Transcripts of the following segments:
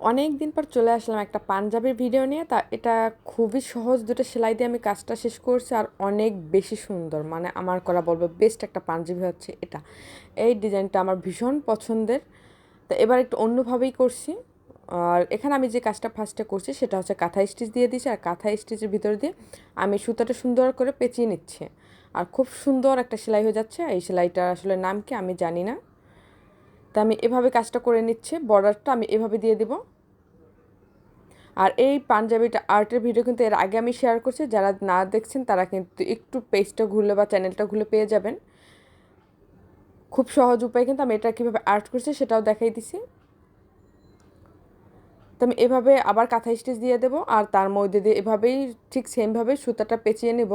অনেক দিন পর চলে আসলাম একটা পাঞ্জাবির ভিডিও নিয়ে। তা এটা খুবই সহজ দুটো সেলাই দিয়ে আমি কাজটা শেষ করছি আর অনেক বেশি সুন্দর। মানে আমার করা বলব বেস্ট একটা পাঞ্জাবি হচ্ছে এটা। এই ডিজাইনটা আমার ভীষণ পছন্দের। তা এবার একটু অন্যভাবেই করছি। আর এখানে আমি যে কাজটা ফার্স্টে করছি সেটা হচ্ছে কাঁথা স্টিচ দিয়ে দিয়েছি। আর কাঁথা স্টিচের ভিতর দিয়ে আমি সুতাটা সুন্দর করে পেঁচিয়ে নিচ্ছি। আর খুব সুন্দর একটা সেলাই হয়ে যাচ্ছে। এই সেলাইটা আসলে নাম কি আমি জানি না। তা আমি এভাবে কাজটা করে নিচ্ছি, বর্ডারটা আমি এভাবে দিয়ে দেব। আর এই পাঞ্জাবিটা আর্টের ভিডিও কিন্তু এর আগে আমি শেয়ার করছি, যারা না দেখছেন তারা কিন্তু একটু পেজটা ঘুরলে বা চ্যানেলটা ঘুরলে পেয়ে যাবেন। খুব সহজ উপায় কিন্তু আমি এটা কীভাবে আর্ট করছি সেটাও দেখাই দিছি। তো আমি এভাবে আবার কাঁথা স্টিচ দিয়ে দেবো, আর তার মধ্যে দিয়ে এভাবেই ঠিক সেমভাবে সুতাটা পেঁচিয়ে নেব।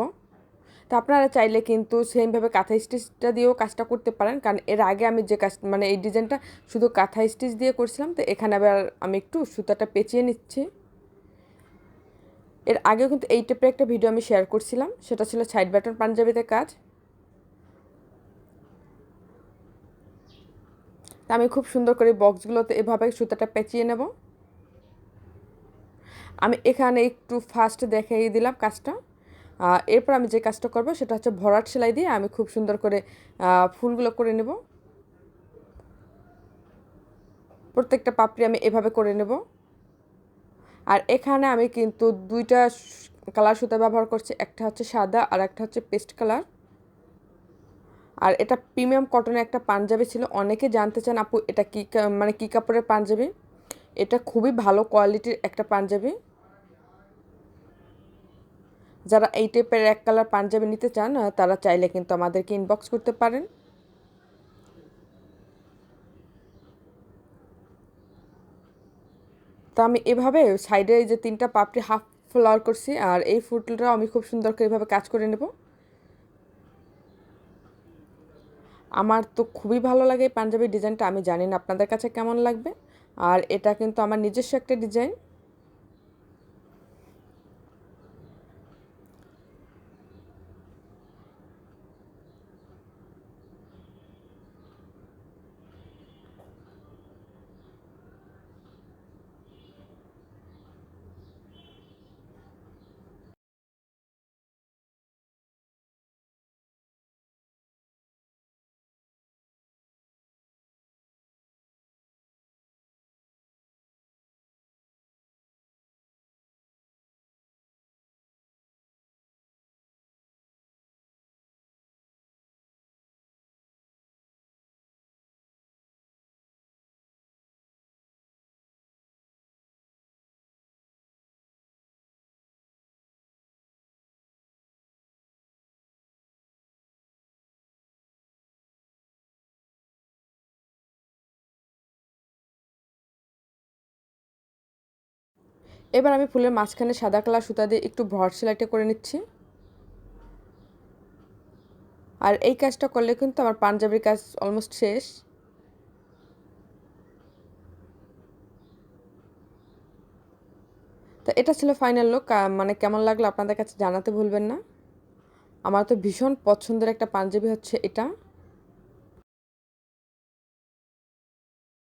তো আপনারা চাইলে কিন্তু সেমভাবে কাঁথা স্টিচটা দিয়েও কাজটা করতে পারেন। কারণ এর আগে আমি যে কাজ মানে এই ডিজাইনটা শুধু কাঁথা স্টিচ দিয়ে করছিলাম। তো এখানে আবার আমি একটু সুতাটা পেঁচিয়ে নিচ্ছি। এর আগেও কিন্তু এই টাইপের একটা ভিডিও আমি শেয়ার করছিলাম। সেটা ছিল সাইড ব্যাটন পাঞ্জাবিতে কাজ। আমি খুব সুন্দর করে বক্সগুলোতে এভাবে সুতাটা পেঁচিয়ে নেব। আমি এখানে একটু ফার্স্ট দেখাই দিলাম কাজটা। এরপর আমি যে কাজটা করব সেটা হচ্ছে ভরাট সেলাই দিয়ে আমি খুব সুন্দর করে ফুলগুলো করে নেব। প্রত্যেকটা পাপড়ি আমি এভাবে করে নেব। আর এখানে আমি কিন্তু দুইটা কালার সুতা ব্যবহার করছি, একটা হচ্ছে সাদা আর একটা হচ্ছে পেস্ট কালার। আর এটা প্রিমিয়াম কটনের একটা পাঞ্জাবি ছিল, অনেকে জানতে চান, আপু, এটা কী মানে কী কাপড়ের পাঞ্জাবি? এটা খুবই ভালো কোয়ালিটির একটা পাঞ্জাবি। যারা এই টাইপের এক কালার পাঞ্জাবি নিতে চান তারা চাইলে কিন্তু আমাদেরকে ইনবক্স করতে পারেন। তো আমি এভাবে সাইডে এই যে তিনটা পাপড়ি হাফ ফ্লাওয়ার করছি, আর এই ফুলটাও আমি খুব সুন্দর করে এভাবে কাজ করে নেব। আমার তো খুবই ভালো লাগে এই পাঞ্জাবি ডিজাইনটা আমি জানি না আপনাদের কাছে কেমন লাগবে। আর এটা কিন্তু আমার নিজস্ব একটা ডিজাইন এবার আমি ফুলের মাঝখানে সাদা কালার সুতা দিয়ে একটু ভর সেলাইটা করে নিচ্ছি। আর এই কাজটা করলে কিন্তু আমার পাঞ্জাবির কাজ অলমোস্ট শেষ। তো এটা ছিল ফাইনাল লুক মানে কেমন লাগল আপনাদের কাছে জানাতে ভুলবেন না। আমার তো ভীষণ পছন্দের একটা পাঞ্জাবি হচ্ছে এটা।